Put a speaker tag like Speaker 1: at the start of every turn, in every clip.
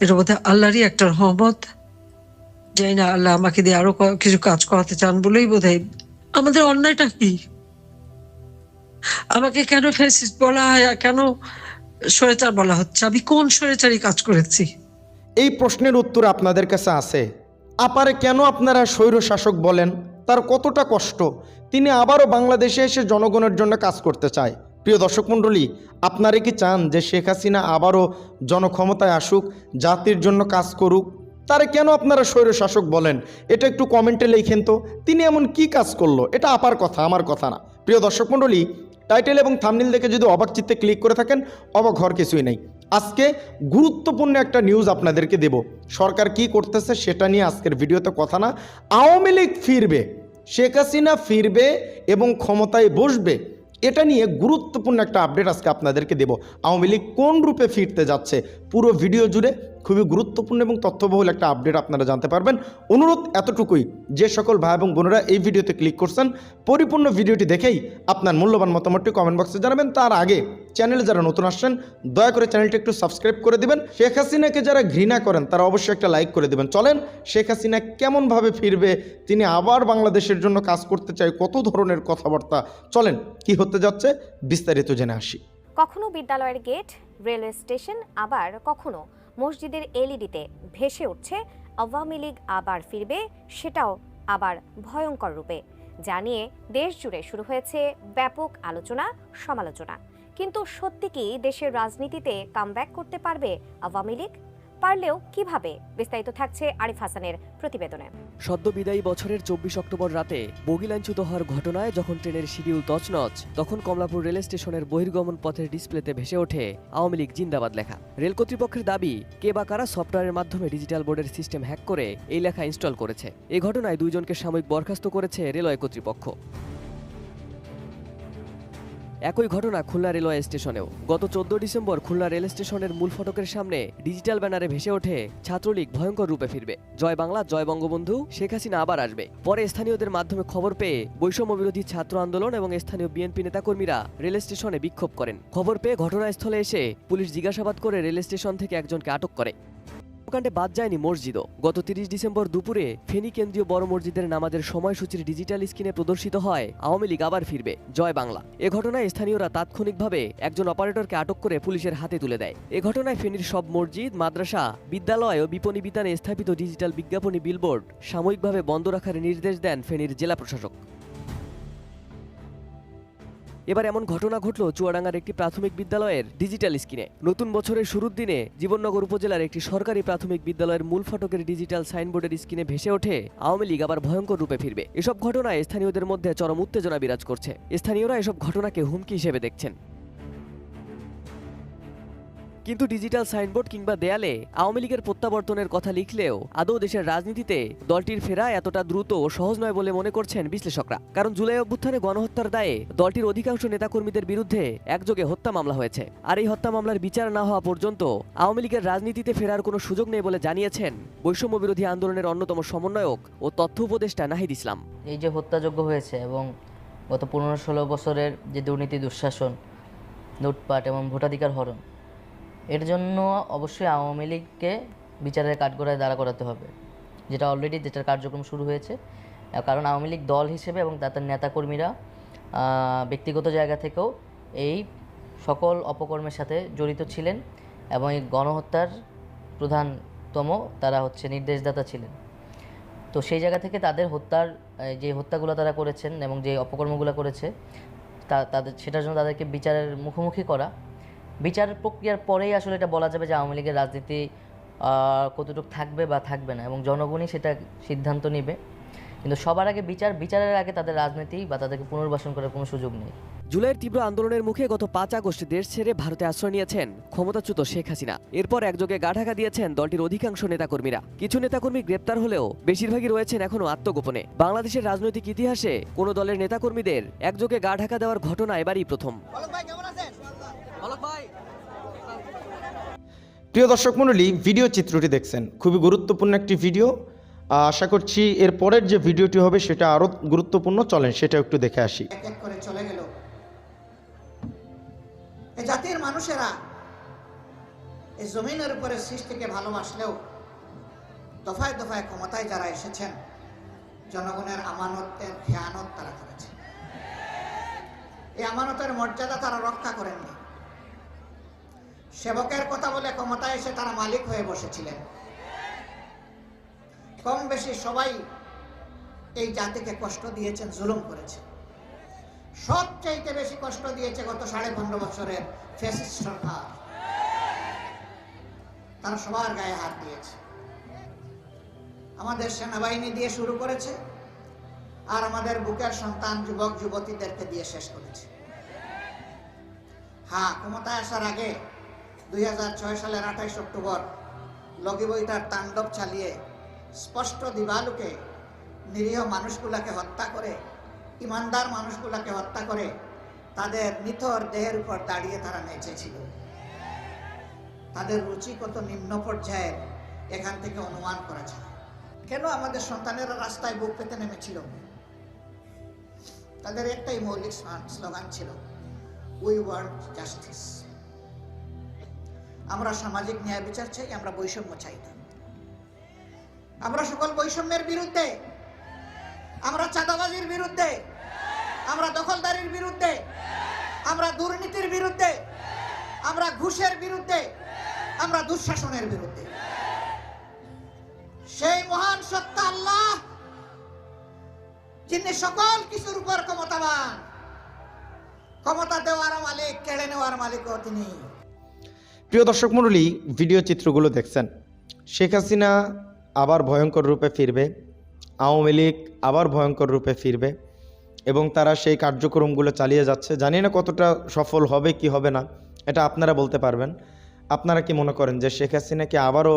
Speaker 1: এটা বোধহয় আল্লাহরই একটা রহমত জানি না আল্লাহ আমাকে দিয়ে আরও কিছু কাজ করাতে চান বলেই বোধহয় আমাদের অন্যায়টা কি? আমাকে কেন ফ্যাসিস্ট বলা হয় কেন স্বৈরাচার বলা হচ্ছে? আমি কোন স্বৈরাচারই কাজ করেছি?
Speaker 2: এই প্রশ্নের উত্তর আপনাদের কাছে আছে। আপারে কেন আপনারা স্বৈর শাসক বলেন? তার কতটা কষ্ট? তিনি আবারও বাংলাদেশে এসে জনগণের জন্য কাজ করতে চায়। প্রিয় দর্শক মণ্ডলী, আপনারা কি চান যে শেখ হাসিনা আবারও জনক্ষমতায় আসুক, জাতির জন্য কাজ করুক? তারে কেন আপনারা স্বৈর শাসক বলেন? এটা একটু কমেন্টে লিখেন তো। তিনি এমন কি কাজ করল? এটা আপার কথা, আমার কথা না। প্রিয় দর্শক মণ্ডলী, টাইটেল এবং থামনিল দেখে যদি অবাক চিত্তে ক্লিক করে থাকেন, অবাক হওয়ার কিছুই নেই। আজকে গুরুত্বপূর্ণ একটা নিউজ আপনাদেরকে দেব। সরকার কি করতেছে সেটা নিয়ে আজকের ভিডিওতে কথা না। আওয়ামী লীগ ফিরবে, শেখ হাসিনা ফিরবে এবং ক্ষমতায় বসবে। এটা নিয়ে গুরুত্বপূর্ণ একটা আপডেট আজকে আপনাদেরকে দেব। আওয়ামী লীগ কোন রূপে ফিরতে যাচ্ছে? পুরো ভিডিও জুড়ে খুবই গুরুত্বপূর্ণ এবং তথ্যবহুল একটা আপডেট আপনারা জানতে পারবেন। অনুরোধ এতটুকুই, যে সকল ভাই এবং বোনেরা এই ভিডিওতে ক্লিক করছেন, পরিপূর্ণ ভিডিওটি দেখেই আপনার মূল্যবান মতামতটি কমেন্ট বক্সে জানাবেন। তার আগে চ্যানেলে যারা নতুন আসছেন, দয়া করে চ্যানেলটি একটু সাবস্ক্রাইব করে দিবেন। শেখ হাসিনাকে যারা ঘৃণা করেন, তারা অবশ্যই একটা লাইক করে দিবেন। চলেন, শেখ হাসিনা কেমনভাবে ফিরবে, তিনি আবার বাংলাদেশের জন্য কাজ করতে চায়, কত ধরনের কথাবার্তা? চলেন, কি হতে যাচ্ছে? বিস্তারিত জেনে আসি।
Speaker 3: কখনো বিদ্যালয়ের গেট রেলওয়ে স্টেশন আবার কখনো মসজিদের এলইডিতে ভেসে উঠছে, আওয়ামী লীগ আবার ফিরবে, সেটাও আবার ভয়ঙ্কর রূপে। জানিয়ে দেশ জুড়ে শুরু হয়েছে ব্যাপক আলোচনা, সমালোচনা। কিন্তু সত্যি কি দেশের রাজনীতিতে কামব্যাক করতে পারবে আওয়ামী লীগ? পারলেও কীভাবে? বিস্তারিত থাকছে আরিফ হাসানের প্রতিবেদনে।
Speaker 4: সদ্য বিদায়ী বছরের চব্বিশ অক্টোবর রাতে বগিলাইনচ্যুত হওয়ার ঘটনায় যখন ট্রেনের শিডিউল তছনছ, তখন কমলাপুর রেল স্টেশনের বহির্গমন পথের ডিসপ্লেতে ভেসে ওঠে আওয়ামী লীগ জিন্দাবাদ লেখা। রেল কর্তৃপক্ষের দাবি, কে বা কারা সফটওয়্যারের মাধ্যমে ডিজিটাল বোর্ডের সিস্টেম হ্যাক করে এই লেখা ইনস্টল করেছে। এই ঘটনায় দুইজনকে সাময়িক বরখাস্ত করেছে রেলওয়ে কর্তৃপক্ষ। একই ঘটনা খুলনা রেলওয়ে স্টেশনেও। গত চোদ্দ ডিসেম্বর খুলনা রেল স্টেশনের মূল ফটকের সামনে ডিজিটাল ব্যানারে ভেসে ওঠে ছাত্রলীগ ভয়ঙ্কর রূপে ফিরবে। জয় বাংলা, জয় বঙ্গবন্ধু, শেখ হাসিনা আবার আসবে। পরে স্থানীয়দের মাধ্যমে খবর পেয়ে বৈষম্য বিরোধী ছাত্র আন্দোলন এবং স্থানীয় বিএনপি নেতাকর্মীরা রেল স্টেশনে বিক্ষোভ করেন। খবর পেয়ে ঘটনাস্থলে এসে পুলিশ জিজ্ঞাসাবাদ করে রেল স্টেশন থেকে একজনকে আটক করে। কাণ্ডে বাদ যায়নি মসজিদও। গত তিরিশ ডিসেম্বর দুপুরে ফেনী কেন্দ্রীয় বড় মসজিদের নামাজের সময়সূচির ডিজিটাল স্ক্রিনে প্রদর্শিত হয়, আওয়ামী লীগ আবার ফিরবে। জয় বাংলা। এ ঘটনায় স্থানীয়রা তাৎক্ষণিকভাবে একজন অপারেটরকে আটক করে পুলিশের হাতে তুলে দেয়। এ ঘটনায় ফেনীর সব মসজিদ, মাদ্রাসা, বিদ্যালয় ও বিপণী বিতানে স্থাপিত ডিজিটাল বিজ্ঞাপনী বিলবোর্ড সাময়িকভাবে বন্ধ রাখার নির্দেশ দেন ফেনীর জেলা প্রশাসক। এবার এমন ঘটনা ঘটল চুয়াডাঙ্গার একটি প্রাথমিক বিদ্যালয়ের ডিজিটাল স্ক্রিনে। নতুন বছরের শুরুর দিনে জীবননগর উপজেলার একটি সরকারি প্রাথমিক বিদ্যালয়ের মূল ফটকের ডিজিটাল সাইনবোর্ডের স্ক্রিনে ভেসে ওঠে আওয়ামী লীগ, আবার ভয়ঙ্কর রূপে ফিরবে। এসব ঘটনায় স্থানীয়দের মধ্যে চরম উত্তেজনা বিরাজ করছে। স্থানীয়রা এসব ঘটনাকে হুমকি হিসেবে দেখছেন। কিন্তু ডিজিটাল সাইনবোর্ড কিংবা দেয়ালে আওয়ামী লীগের প্রত্যাবর্তনের কথা লিখলেও আদৌ দেশের রাজনীতিতে দলটির ফেরা এতটা দ্রুত ও সহজ নয় বলে মনে করছেন বিশ্লেষকরা। কারণ জুলাই অভ্যুত্থানে গণহত্যার দায়ে দলটির অধিকাংশ নেতাকর্মীদের বিরুদ্ধে একযোগে হত্যা মামলা হয়েছে। আর এই হত্যা মামলার বিচার না হওয়া পর্যন্ত আওয়ামী লীগের রাজনীতিতে ফেরার কোনো সুযোগ নেই বলে জানিয়েছেন বৈষম্য বিরোধী আন্দোলনের অন্যতম সমন্বয়ক ও তথ্য উপদেষ্টা নাহিদ ইসলাম।
Speaker 5: এই যে হত্যাযোগ্য হয়েছে এবং গত পনেরো ষোলো বছরের যে দুর্নীতি, দুঃশাসন, লুটপাট এবং ভোটাধিকার হরণ এর জন্য অবশ্যই আওয়ামী লীগকে বিচারের কাঠগড়ায় দাঁড়া করাতে হবে, যেটা অলরেডি যেটার কার্যক্রম শুরু হয়েছে। কারণ আওয়ামী লীগ দল হিসেবে এবং তাদের নেতাকর্মীরা ব্যক্তিগত জায়গা থেকেও এই সকল অপকর্মের সাথে জড়িত ছিলেন এবং এই গণহত্যার প্রধানতম তারা হচ্ছে নির্দেশদাতা ছিলেন। তো সেই জায়গা থেকে তাদের হত্যার যে হত্যাগুলো তারা করেছেন এবং যে অপকর্মগুলো করেছে, তা, তাদের, সেটার জন্য তাদেরকে বিচারের মুখোমুখি করা বিচার প্রক্রিয়ার পরেই আসলে এটা বলা যাবে যে আওয়ামী লীগের রাজনীতি কতটুকু থাকবে বা থাকবে না। এবং জনগণই সেটা সিদ্ধান্ত নেবে। কিন্তু সবার আগে বিচার বিচারের আগে তাদের রাজনীতি বা তাদেরকে পুনর্বাসন করার কোনো সুযোগ নেই।
Speaker 4: জুলাইয়ের তীব্র আন্দোলনের মুখে গত পাঁচ আগস্ট দেশ ছেড়ে ভারতে আশ্রয় নিয়েছেন ক্ষমতাচ্যুত শেখ হাসিনা। এরপর একযোগে গা ঢাকা দিয়েছেন দলটির অধিকাংশ নেতাকর্মীরা। কিছু নেতাকর্মী গ্রেপ্তার হলেও বেশিরভাগই রয়েছেন এখনও আত্মগোপনে। বাংলাদেশের রাজনৈতিক ইতিহাসে কোনো দলের নেতাকর্মীদের একযোগে গা ঢাকা দেওয়ার ঘটনা এবারই প্রথম।
Speaker 2: প্রিয় দর্শক মণ্ডলী ভিডিও চিত্রটি দেখছেন। খুবই গুরুত্বপূর্ণ একটি ভিডিও আশা করছি এর পরের যে ভিডিওটি হবে, সেটা আরও গুরুত্বপূর্ণ। চলেন, সেটা একটু দেখে আসি।
Speaker 6: করে চলে গেল। জাতির মানুষেরা এই জমিনের উপরে সৃষ্টিকে ভালোবাসলেও দফায় দফায় ক্ষমতায় যারা এসেছেন, জনগণের আমানতের খেয়ানত তারা করেছে। এই আমানতের মর্যাদা তারা রক্ষা করেননি। সেবকের কথা বলে ক্ষমতায় এসে তারা মালিক হয়ে বসেছিলেন। কম বেশি সবাই এই জাতিকে কষ্ট দিয়েছেন, জুলুম করেছে সবচাইতে বেশি কষ্ট দিয়েছে গত সাড়ে পনেরো বছরের ফেসিস্ট সরকার। তারা সবার গায়ে হাত দিয়েছে। আমাদের সেনাবাহিনী দিয়ে শুরু করেছে আর আমাদের বুকের সন্তান, যুবক, যুবতীদেরকে দিয়ে শেষ করেছে। হ্যাঁ ক্ষমতায় আসার আগে দুই হাজার ছয় সালের আঠাইশ অক্টোবর লগিবই তার তাণ্ডব চালিয়ে স্পষ্ট দিবালুকে নিরীহ মানুষগুলাকে হত্যা করে, ইমানদার মানুষগুলাকে হত্যা করে তাদের নিথর দেহের উপর দাঁড়িয়ে তারা নেচেছিল। তাদের রুচি কত নিম্ন পর্যায়ের এখান থেকে অনুমান করা যায়। কেন আমাদের সন্তানেরা রাস্তায় বুক পেতে নেমেছিল? তাদের একটাই মৌলিক স্লোগান ছিল উই ওয়ান্ট জাস্টিস আমরা সামাজিক ন্যায় বিচার চাই, আমরা বৈষম্য চাই না। আমরা সকল বৈষম্যের বিরুদ্ধে, আমরা চাঁদাবাজির বিরুদ্ধে, আমরা দখলদারির বিরুদ্ধে, আমরা দুর্নীতির বিরুদ্ধে, আমরা ঘুষের বিরুদ্ধে, আমরা দুঃশাসনের বিরুদ্ধে। সেই মহান সত্তা আল্লাহ, যিনি সকল কিছুর উপর ক্ষমতাবান, ক্ষমতা দেওয়ার মালিক, কেড়ে নেওয়ার মালিকও তিনি।
Speaker 2: প্রিয় দর্শক মণ্ডলী ভিডিও চিত্রগুলো দেখছেন। শেখ হাসিনা আবার ভয়ঙ্কর রূপে ফিরবে, আওয়ামী লীগ আবার ভয়ঙ্কর রূপে ফিরবে, এবং তারা সেই কার্যক্রমগুলো চালিয়ে যাচ্ছে। জানি না কতটা সফল হবে, কি হবে না, এটা আপনারা বলতে পারবেন। আপনারা কি মনে করেন যে শেখ হাসিনা কি আবারও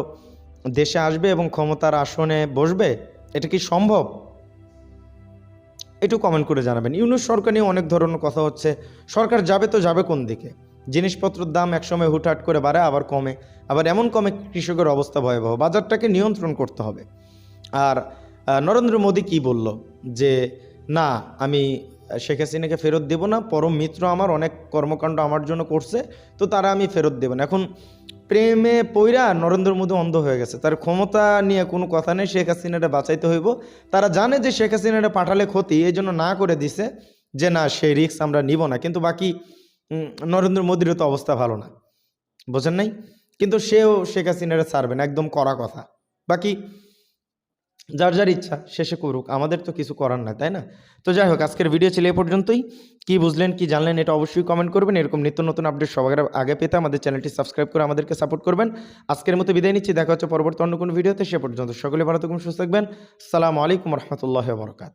Speaker 2: দেশে আসবে এবং ক্ষমতার আসনে বসবে? এটা কি সম্ভব? একটু কমেন্ট করে জানাবেন। ইউনুস সরকার নিয়ে অনেক ধরনের কথা হচ্ছে। সরকার যাবে তো যাবে কোন দিকে? জিনিসপত্রের দাম একসময় হুটহাট করে বাড়ে, আবার কমে। আবার এমন কমে কৃষকের অবস্থা ভয়াবহ। বাজারটাকে নিয়ন্ত্রণ করতে হবে। আর নরেন্দ্র মোদী কি বলল? যে, না, আমি শেখ হাসিনাকে ফেরত দেব না, পরম মিত্র আমার, অনেক কর্মকাণ্ড আমার জন্য করছে, তো তারা আমি ফেরত দেব না। এখন প্রেমে পইরা নরেন্দ্র মোদী অন্ধ হয়ে গেছে। তার ক্ষমতা নিয়ে কোনো কথা নেই, শেখ হাসিনাটা বাঁচাইতে হইব। তারা জানে যে শেখ হাসিনাটা পাঠালে ক্ষতি, এই জন্য না করে দিছে যে, না, সেই রিস্ক আমরা নিব না। কিন্তু বাকি নরেন্দ্র মোদীরও তো অবস্থা ভালো না। বোঝেন নাই? কিন্তু সেও শেখ হাসিনারা ছাড়বে না, একদম করা কথা। বাকি যার যার ইচ্ছা শেষে করুক। আমাদের তো কিছু করার না তাই না? তো যাই হোক, আজকের ভিডিও ছিল এ পর্যন্তই। কি বুঝলেন, কি জানলেন, এটা অবশ্যই কমেন্ট করবেন। এরকম নিত্য নতুন আপডেট সবার আগে পেতে আমাদের চ্যানেলটি সাবস্ক্রাইব করে আমাদেরকে সাপোর্ট করবেন। আজকের মতো বিদায় নিচ্ছি, দেখা হচ্ছে পরবর্তী অন্য কোনো ভিডিওতে সে পর্যন্ত সকলে ভালো থাকুন, সুস্থ থাকবেন। সালামু আলাইকুম রহমতুল্লাহ বরকাত